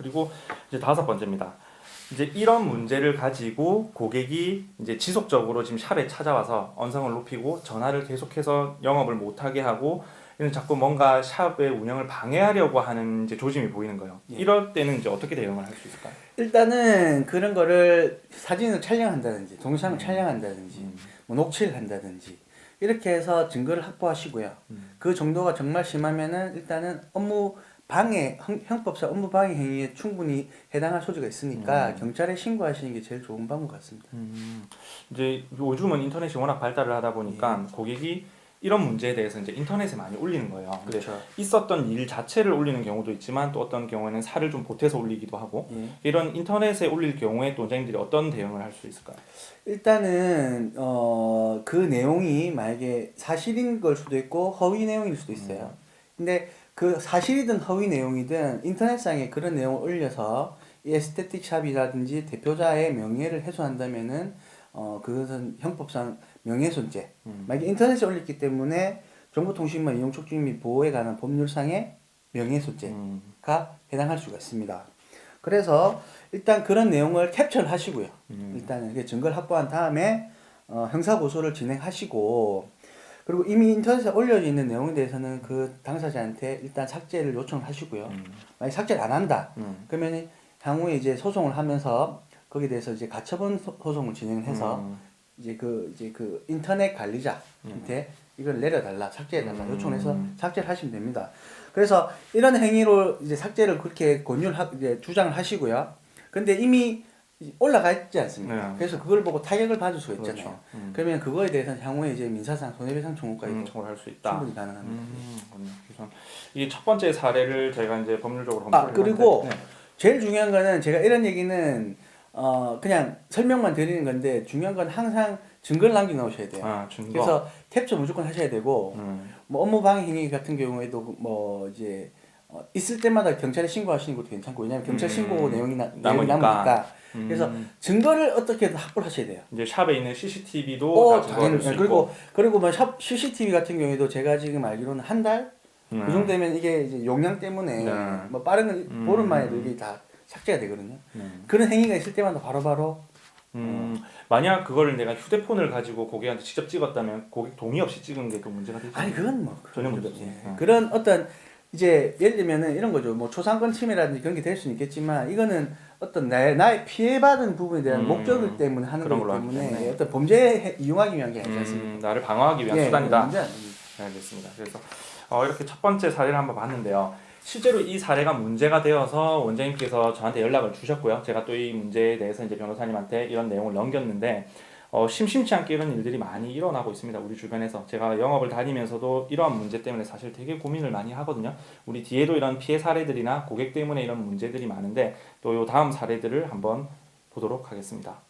그리고 이제 다섯 번째입니다. 이제 이런 문제를 가지고 고객이 이제 지속적으로 지금 샵에 찾아와서 언성을 높이고 전화를 계속해서 영업을 못하게 하고 이런 자꾸 뭔가 샵의 운영을 방해하려고 하는 이제 조짐이 보이는 거예요. 예. 이럴 때는 이제 어떻게 대응을 할 수 있을까요? 일단은 그런 거를 사진을 촬영한다든지 동영상을 음. 촬영한다든지 음. 뭐 녹취를 한다든지 이렇게 해서 증거를 확보하시고요. 음. 그 정도가 정말 심하면은 일단은 업무 방해 형- 형법상 업무 방해 행위에 충분히 해당할 소지가 있으니까 음. 경찰에 신고하시는 게 제일 좋은 방법 같습니다. 음, 이제 요즘은 인터넷이 워낙 발달을 하다 보니까 고객이 이런 문제에 대해서 이제 인터넷에 많이 올리는 거예요. 그렇죠. 있었던 일 자체를 올리는 경우도 있지만 또 어떤 경우에는 살을 좀 보태서 올리기도 하고 예. 이런 인터넷에 올릴 경우에 또 원장님들이 어떤 대응을 할 수 있을까요? 일단은 어, 그 내용이 만약에 사실인 걸 수도 있고 허위 내용일 수도 있어요. 근데 그 사실이든 허위 내용이든 인터넷상에 그런 내용을 올려서 이 에스테틱 샵이라든지 대표자의 명예를 훼손한다면은 어 그것은 형법상 명예훼손죄. 음. 만약에 인터넷에 올렸기 때문에 정보통신망 이용 촉진 및 보호에 관한 법률상의 명예훼손죄가 음, 해당할 수가 있습니다. 그래서 일단 그런 내용을 캡처를 하시고요. 음. 일단은 그 증거를 확보한 다음에 어, 형사 고소를 진행하시고 그리고 이미 인터넷에 올려져 있는 내용에 대해서는 그 당사자한테 일단 삭제를 요청을 하시고요. 음, 만약 삭제를 안 한다. 음. 그러면 향후에 이제 소송을 하면서 거기에 대해서 이제 가처분 소- 소송을 진행해서 음, 이제 그 이제 그 인터넷 관리자한테 이걸 내려달라 삭제해달라 음. 요청해서 삭제를 하시면 됩니다. 그래서 이런 행위로 이제 삭제를 그렇게 권유를 하, 이제 주장을 하시고요. 근데 이미 올라가 있지 않습니까? 네. 그래서 그걸 보고 타격을 받을 수가 있잖아요. 그렇죠. 음. 그러면 그거에 대해서는 향후에 이제 민사상 손해배상 청구까지 음, 도 청구를 할수 있다. 충분히 가능합니다. 음. 그래서 이 첫 번째 사례를 저희가 이제 법률적으로 아, 그리고 해봤는데, 제일 중요한 거는 제가 이런 얘기는 어 그냥 설명만 드리는 건데 중요한 건 항상 증거를 남겨 놓으셔야 네. 돼요. 아, 증거. 그래서 캡처 무조건 하셔야 되고 음, 뭐 업무 방해 행위 같은 경우에도 뭐 이제 어, 있을 때마다 경찰에 신고하시는 것도 괜찮고 왜냐하면 경찰 음, 신고 내용이 나, 내용이 남으니까. 남으니까 음. 그래서 증거를 어떻게든 확보를 하셔야 돼요. 이제 샵에 있는 CCTV도 어, 다 될수 당연히. 있고. 그리고 그리고 뭐샵 CCTV 같은 경우에도 제가 지금 알기로는 한 달그 음. 정도 되면 이게 이제 용량 때문에 네. 뭐 빠른 건 음. 보름만 해도 이게 다 삭제가 되거든요. 음. 그런 행위가 있을 때마다 바로바로 음, 만약 그거를 내가 휴대폰을 가지고 고객한테 직접 찍었다면 고객 동의 없이 찍은 게 또 문제가 되죠. 아니 그건 뭐 전혀 문제. 없죠. 예. 어. 그런 어떤 이제 예를 들면은 이런 거죠. 뭐 초상권 침해라든지 그런 게 될 수는 있겠지만 이거는 어떤 나의, 나의 피해받은 부분에 대한 음, 목적을 때문에 하는 거기 때문에. 어떤 범죄에 이용하기 위한 게 아니지 않습니까? 음, 나를 방어하기 위한 예, 수단이다. 네, 알겠습니다. 그래서 어, 이렇게 첫 번째 사례를 한번 봤는데요. 실제로 이 사례가 문제가 되어서 원장님께서 저한테 연락을 주셨고요. 제가 또 이 문제에 대해서 이제 변호사님한테 이런 내용을 넘겼는데 어, 심심치 않게 이런 일들이 많이 일어나고 있습니다. 우리 주변에서 제가 영업을 다니면서도 이러한 문제 때문에 사실 되게 고민을 많이 하거든요. 우리 뒤에도 이런 피해 사례들이나 고객 때문에 이런 문제들이 많은데 또 요 다음 사례들을 한번 보도록 하겠습니다.